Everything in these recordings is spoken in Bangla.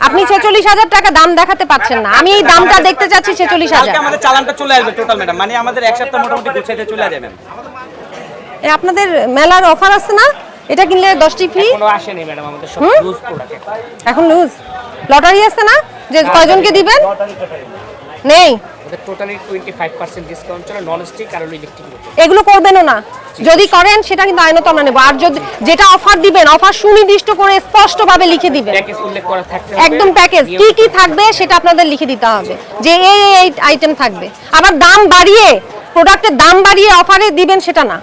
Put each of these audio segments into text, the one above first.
আপনি ছেচল্লিশ হাজার টাকা দাম দেখাতে পারছেন না। আমি এই দামটা দেখতে চাচ্ছি ছেচল্লিশ হাজার। আমাদের চালানটা চলে আসবে টোটাল ম্যাডাম মানে আমাদের এক সপ্তাহ মোটামুটি গুছাইতে চলে যাবে ম্যাম এ, আপনাদের মেলার অফার আছে না? এটা কিনলে দশটি ফ্রি কোনো আসেনি ম্যাডাম আমাদের সব লুজ প্রোডাক্ট এখন। লুজ লটারি আছে না? যে কয়জনকে দিবেন? নেই? আমাদের totally twenty five percent discount চলে নন স্টিক আর ইলেকট্রিক এগুলো করবেনও না। যদি করেন সেটা কিন্তু আইনত আমরা নেব। আর যদি যেটা অফার দিবেন অফার সুনির্দিষ্ট করে স্পষ্টভাবে লিখে দিবেন। প্যাকেজ উল্লেখ করা থাকতে একদম প্যাকেজ কি কি থাকবে সেটা আপনাদের লিখে দিতে হবে। যে এই এই আইটেম থাকবে। আবার দাম বাড়িয়ে প্রোডাক্টের দাম বাড়িয়ে অফারে দিবেন সেটা না।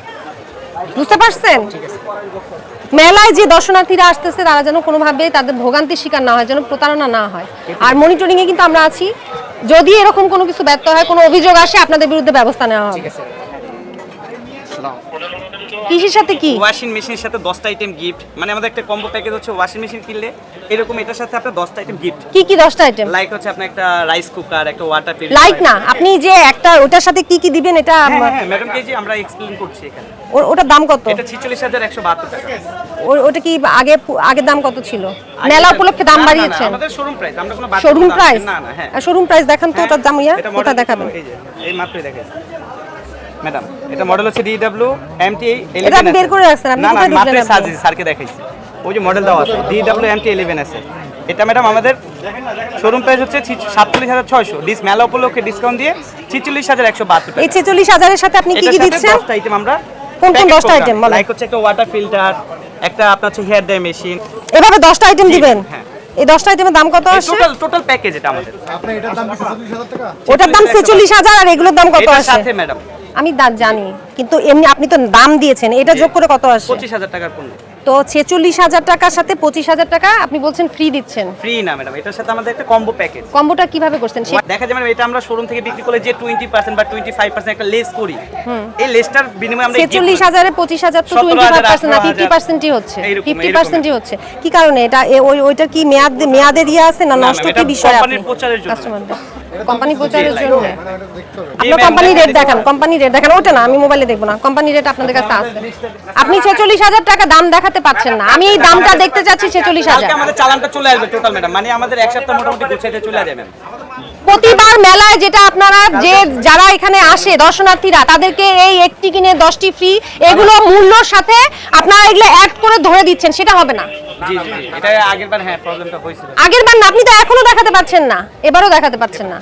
বুঝতে পারছেন? মেলায় যে দর্শনার্থীরা আসতেছে তারা যেন কোনোভাবে তাদের ভোগান্তির শিকার না হয় যেন প্রতারণা না হয়। আর মনিটরিং এ কিন্তু আমরা আছি। যদি এরকম কোনো কিছু ব্যর্থ হয় কোনো অভিযোগ আসে আপনাদের বিরুদ্ধে ব্যবস্থা নেওয়া হবে। কৃষির সাথে কি? ওয়াশিং মেশিনের সাথে দশটা আইটেম গিফট মানে আমাদের একটা কম্বো প্যাকেজ হচ্ছে ওয়াশিং মেশিন কিনলে এরকম এটার সাথে আপনার দশটা আইটেম গিফট কি কি আইটেম লাইক হচ্ছে আপনার একটা রাইস কুকার একটা ওয়াটার লাইট না আপনি যে একটা ওটার সাথে কি কি দিবেন এটা হ্যাঁ হ্যাঁ ম্যাডাম কে যে আমরা এক্সপ্লেইন করছি এখানে। ওটার দাম কত? এটা ছিচল্লিশ হাজার একশো বাহাত্তর টাকা। ওটা কি আগে আগের দাম কত ছিল? আগে মেলা উপলক্ষে দাম বাড়িয়েছেন আমাদের শোরুম প্রাইস আমরা কোনো শোরুম প্রাইস না না হ্যাঁ। শোরুম প্রাইস দেখান তো ওটার দাম ইয়া ওটা দেখাবেন? এই মাত্রই দেখাইছি। ম্যাডাম এটা মডেল হচ্ছে ডিডব্লিউ এমটি এটা বের করে রাখছেন, আপনি কোথায় মাত্রই আপনি? সাজিয়েছি স্যারকে দেখাইছি। ওই যে মডেল দেওয়া আছে ডিডব্লিউ এমটি ইলেভেন আছে এটা ম্যাডাম আমাদের শোরুম প্রাইস হচ্ছে সাতচল্লিশ হাজার ছয়শো। ডিস মেলা উপলক্ষে ডিসকাউন্ট দিয়ে ছিচল্লিশ হাজার একশো বাহাত্তর এই ছেচল্লিশ হাজারের সাথে আপনি কি কি দিচ্ছেন? আইটেম আমরা কোন কোন দশটা বলেন? লাইক হচ্ছে একটা ওয়াটার ফিল্টার একটা আপনার হচ্ছে হেয়ার ড্রাই মেশিন এভাবে দশটা আইটেম দিবেন? হ্যাঁ। এই দশটা আইটেমের দাম কত আসে টোটাল টোটাল প্যাকেজ এটা আমাদের। এটার দাম কি চল্লিশ হাজার টাকা? ওটার দাম ছেচল্লিশ হাজার আর এগুলোর দাম কত এটার আসে সাথে ম্যাডাম আমি জানি কিন্তু এমনি আপনি তো দাম দিয়েছেন এটা যোগ করে কত আসে পঁচিশ হাজার টাকার পণ্য। তো ছেচল্লিশ হাজার টাকার সাথে পঁচিশ হাজার টাকা আপনি বলছেন ফ্রি দিচ্ছেন। ফ্রি না ম্যাডাম এটার সাথে আমাদের একটা কম্বো প্যাকেজ কম্বোটা কীভাবে করছেন? দেখা যায় ম্যাডাম এটা আমরা শোরুম থেকে বিক্রি করলে যে টোয়েন্টি পার্সেন্ট বা টোয়েন্টি ফাইভ পার্সেন্ট একটা লেস করি এই লেসটার বিনিময়ে আমরা ছেচল্লিশ হাজারে পঁচিশ হাজার তো 17,000, টোয়েন্টি ফাইভ পার্সেন্ট না 18,000 ফিফটি পার্সেন্টই হচ্ছে। ফিফটি। পার্সেন্টই হচ্ছে। কি কারণে? এটা এ- ওই ওইটার কি মেয়াদ মেয়াদের ইয়ে আছে না নষ্ট? কি বিষয় আপনি? কোম্পানির প্রচারের জন্য। কোম্পানি প্রচারের জন্য। মানে আপনার কোম্পানি রেট দেখান কোম্পানি রেট দেখান ওটা না আমি মোবাইলে দেখব না। কোম্পানি রেট আপনাদের কাছে আছে। আপনি ছেচল্লিশ হাজার টাকা দাম দেখাতে পাচ্ছেন না। আমি এই দামটা দেখতে চাচ্ছি ছেচল্লিশ হাজার। আমাদের চালানটা চলে আসবে টোটাল ম্যাডাম মানে আমাদের এক সপ্তাহ মোটামুটি গুছাইতে চলে যাবে প্রতিবার মেলায় যেটা আপনারা যে যারা এখানে আসে দর্শনার্থীরা তাদেরকে এই একটি কিনে দশটি ফ্রি এগুলো মূল্যর সাথে আপনারা এগুলো অ্যাড করে ধরে দিচ্ছেন সেটা হবে না। আগের বার হ্যাঁ আগের বার না আপনি তো এখনও দেখাতে পাচ্ছেন না। এবারও দেখাতে পাচ্ছেন না।